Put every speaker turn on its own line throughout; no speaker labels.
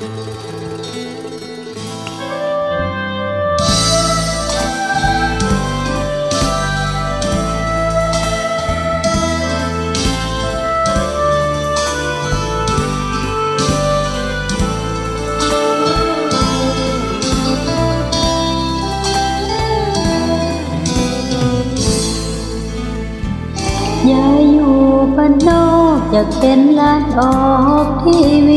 อย่าอยู่บ้านนอกอยากเป็นล้านออกทีว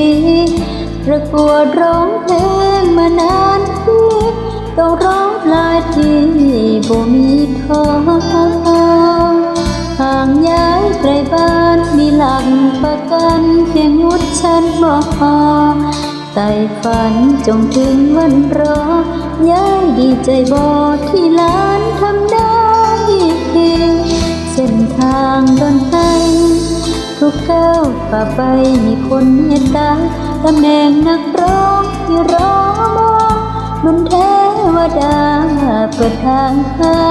ประกวดร้องเพลงมานานปีต้องร้องลายที่บ่มีท้อห่างย้ายไกลบ้านมีหลักประกันเพียงวุฒิชั้นมหใส่ฝันจงถึงวันรอ ย้ายดีใจบอที่หลานทำได้เส้นทางดนใจทุกก้าวป่าไปมีคนเมตตา ตำแหน่งนักร้องที่รอมองนุนเทวดาเปิดทางให้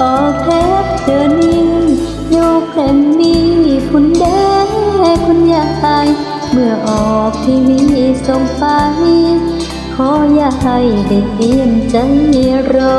ออกเทปเจอนี้โยกเพลงนี้คุณแด้คุณยายเมื่อออกทีวีส่งไป ขออย่าให้ได้เตรียมใจรอ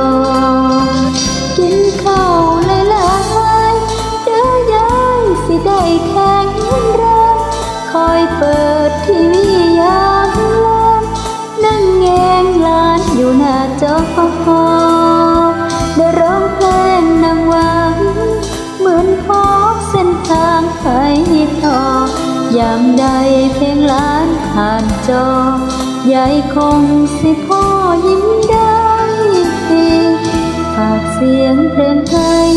ามใดเพลงหลานผ่านจอยายคงสิพ่อยิ้มได้ฝากเสียงเพลงไทย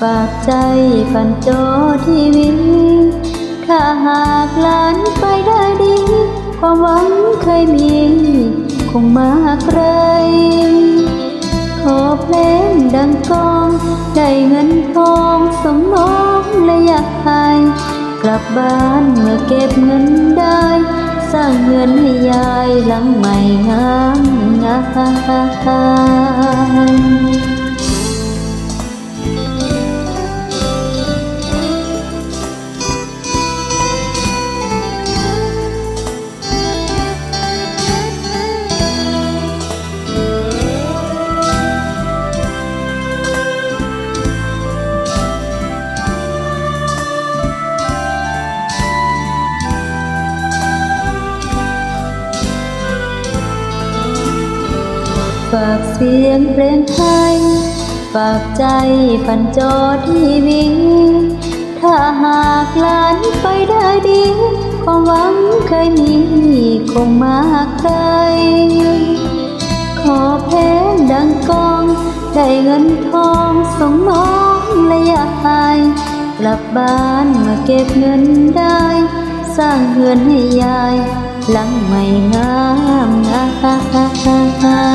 ฝากใจฝันจอทีวีถ้าหากหลานไปได้ดีความหวังเคยมี คงมาไกลขอเพลงดังกอง ได้เงินทองสมน้องและอยากหา กลับบ้านเมื่อเก็บเงินได้ สร้างเงินให้ยายหลังใหม่งามงาม ฝากเสียงเพลงไทย ฝากใจฝันจอทีวีถ้าหากหลานไปได้ดีความหวังเคยมีคงมาไกลขอเพลงดังกอง ได้เงินทองส่งน้องและยากหายกลับบ้านมาเก็บเงินได้ สร้างเงินให้ยาย หลังใหม่งามงาม